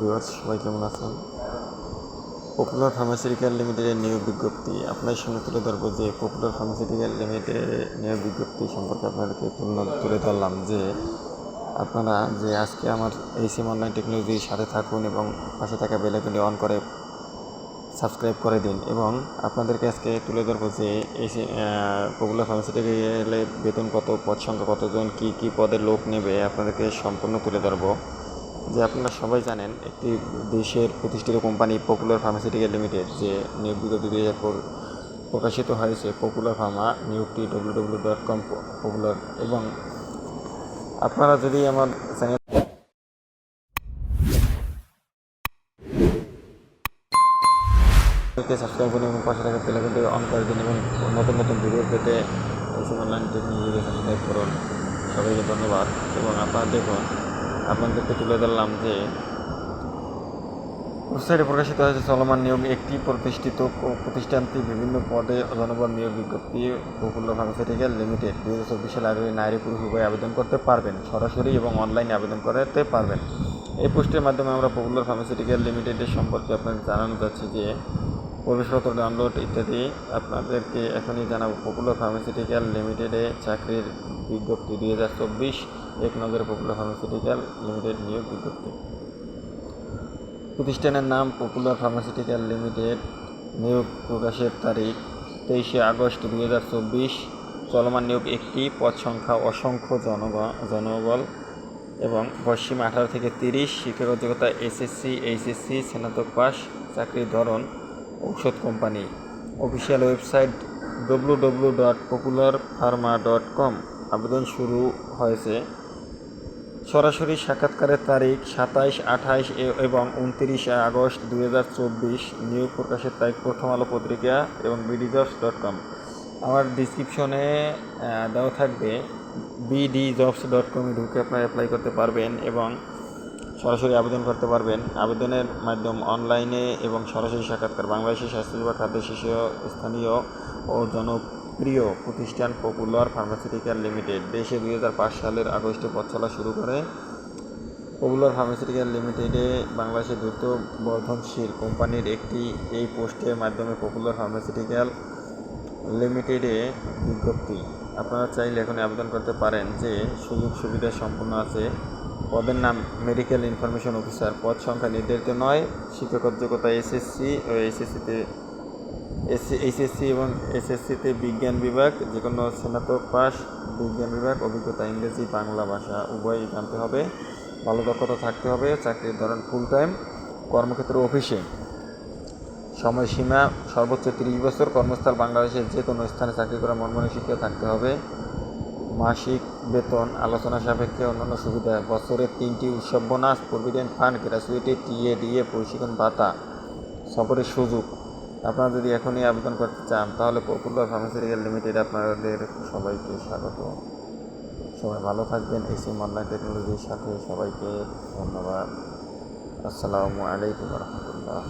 Viewers, সবাই কেমন আছেন? পপুলার ফার্মাসিউটিক্যাল লিমিটেডের নিয়োগ বিজ্ঞপ্তি আপনার সামনে তুলে ধরবো যে পপুলার ফার্মাসিউটিক্যাল লিমিটেডের নিয়োগ বিজ্ঞপ্তি সম্পর্কে আপনাদেরকে তুলে ধরলাম যে আপনারা যে আজকে আমার এই সিম অনলাইন টেকনোলজির সাথে থাকুন এবং পাশে থাকা বেলাইকনটি অন করে সাবস্ক্রাইব করে দিন এবং আপনাদেরকে আজকে তুলে ধরবো যে এই পপুলার ফার্মাসিউটিক্যালে বেতন কত, পদ সংখ্যা কতজন, কী কী পদের লোক নেবে, আপনাদেরকে সম্পূর্ণ তুলে ধরবো। যে আপনারা সবাই জানেন, একটি দেশের প্রতিষ্ঠিত কোম্পানি পপুলার ফার্মাসিউটিক্যাল লিমিটেড যে নিয়োগ বিজ্ঞপ্তি দুই হাজার পর- প্রকাশিত হয়েছে popular pharma নিয়োগটি W W dot com popular এবং আপনারা যদি আমার চ্যানেল সাবস্ক্রাইব করুন এবং পাশে থাকা অন করে দিন এবং নতুন নতুন ভিডিও পেতে অনলাইন টেকনোলজিকে সাবস্ক্রাইব করুন। সবাইকে ধন্যবাদ এবং আপনারা দেখুন আপনাদেরকে তুলে ধরলাম যে ওয়েবসাইটে প্রকাশিত হয়েছে চলমান নিয়োগ একটি প্রতিষ্ঠিত প্রতিষ্ঠানটি বিভিন্ন পদে জনবল নিয়োগ বিজ্ঞপ্তি পপুলার ফার্মাসিউটিক্যাল লিমিটেড। দুই হাজার চব্বিশ সালে আগ্রহী নারী পুরুষ উভয় আবেদন করতে পারবেন, সরাসরি এবং অনলাইনে আবেদন করতে পারবেন। এই পোস্টের মাধ্যমে আমরা পপুলার ফার্মাসিউটিক্যাল লিমিটেডের সম্পর্কে আপনাকে জানানো যাচ্ছে যে প্রবেশপত্র ডাউনলোড ইত্যাদি আপনাদেরকে এখনই জানাব। পপুলার ফার্মাসিউটিক্যাল লিমিটেডে চাকরির বিজ্ঞপ্তি দুই হাজার চব্বিশ এক নজরে পপুলার ফার্মাসিউটিক্যাল লিমিটেড নিয়োগ বিজ্ঞপ্তি। প্রতিষ্ঠানের নাম পপুলার ফার্মাসিউটিক্যাল লিমিটেড নিয়োগ প্রকাশের তারিখ তেইশে আগস্ট দুই হাজার চব্বিশ, চলমান নিয়োগ একটি, পদ সংখ্যা অসংখ্য জনগণ জনবল এবং পশ্চিম আঠারো থেকে তিরিশ শিক্ষাগত যোগ্যতা এসএসসি, এইচএসসি, স্নাতক পাস চাকরির ধরন ঔষধ company. Official website W W dot popular pharma dot com আবেদন শুরু হয়েছে। সরাসরি সাক্ষাৎকারের তারিখ সাতাইশ, আঠাইশ এবং উনত্রিশ আগস্ট দুই হাজার চব্বিশ। নিয়োগ প্রকাশের তারিখ প্রথম আলো পত্রিকা এবং বিডিজবস ডট কম আমার ডিসক্রিপশনে দেওয়া থাকবে বিডি জবস ডট কমে ঢুকে আপনারা অ্যাপ্লাই করতে পারবেন এবং সরাসরি আবেদন করতে পারবেন। আবেদনের মাধ্যম অনলাইনে এবং সরাসরি সাক্ষাৎকার। বাংলাদেশের স্বাস্থ্যসেবা খাদ্য শিশু, স্থানীয় ও জনপ্রিয় প্রতিষ্ঠান পপুলার ফার্মাসিউটিক্যাল লিমিটেড। দেশে দু হাজার পাঁচ সালের আগস্টে পথ চলা শুরু করে। পপুলার ফার্মাসিউটিক্যাল লিমিটেডে বাংলাদেশের দ্রুত বর্ধনশীল কোম্পানির একটি এই পোস্টের মাধ্যমে পপুলার ফার্মাসিউটিক্যাল লিমিটেডে বিজ্ঞপ্তি। আপনারা চাইলে এখন আবেদন করতে পারেন যে সুযোগ সুবিধা সম্পূর্ণ আছে। পদের নাম মেডিকেল ইনফরমেশন অফিসার পদ সংখ্যা নির্ধারিত নয়, শিক্ষাগত যোগ্যতা এসএসসি ও এসএসসিতে এসসি এইচএসসি এবং এসএসসিতে বিজ্ঞান বিভাগ যে কোনো স্নাতক পাস, বিজ্ঞান বিভাগ, অভিজ্ঞতা ইংরেজি, বাংলা ভাষা উভয়ই জানতে হবে। ভালো দক্ষতা থাকতে হবে, চাকরির ধরন ফুল টাইম কর্মক্ষেত্র অফিসে। সময়সীমা সর্বোচ্চ তিরিশ বছর, কর্মস্থল বাংলাদেশের যে কোনো স্থানে চাকরি করা মনমনে শিক্ষা থাকতে হবে। মাসিক বেতন আলোচনা সাপেক্ষে অন্যান্য সুবিধা। বছরের তিনটি উৎসব bonus, provident fund, gratuity, TA, DA, প্রশিক্ষণ ভাতা, সফরের সুযোগ। আপনারা যদি এখনই আবেদন করতে চান, তাহলে পপুলার ফার্মাসিউটিক্যাল লিমিটেড আপনাদের সবাইকে স্বাগত। সবাই ভালো থাকবেন। এসিম অনলাইন টেকনোলজির সাথে সবাইকে ধন্যবাদ। আসসালামু আলাইকুম রহমতুল্লাহ।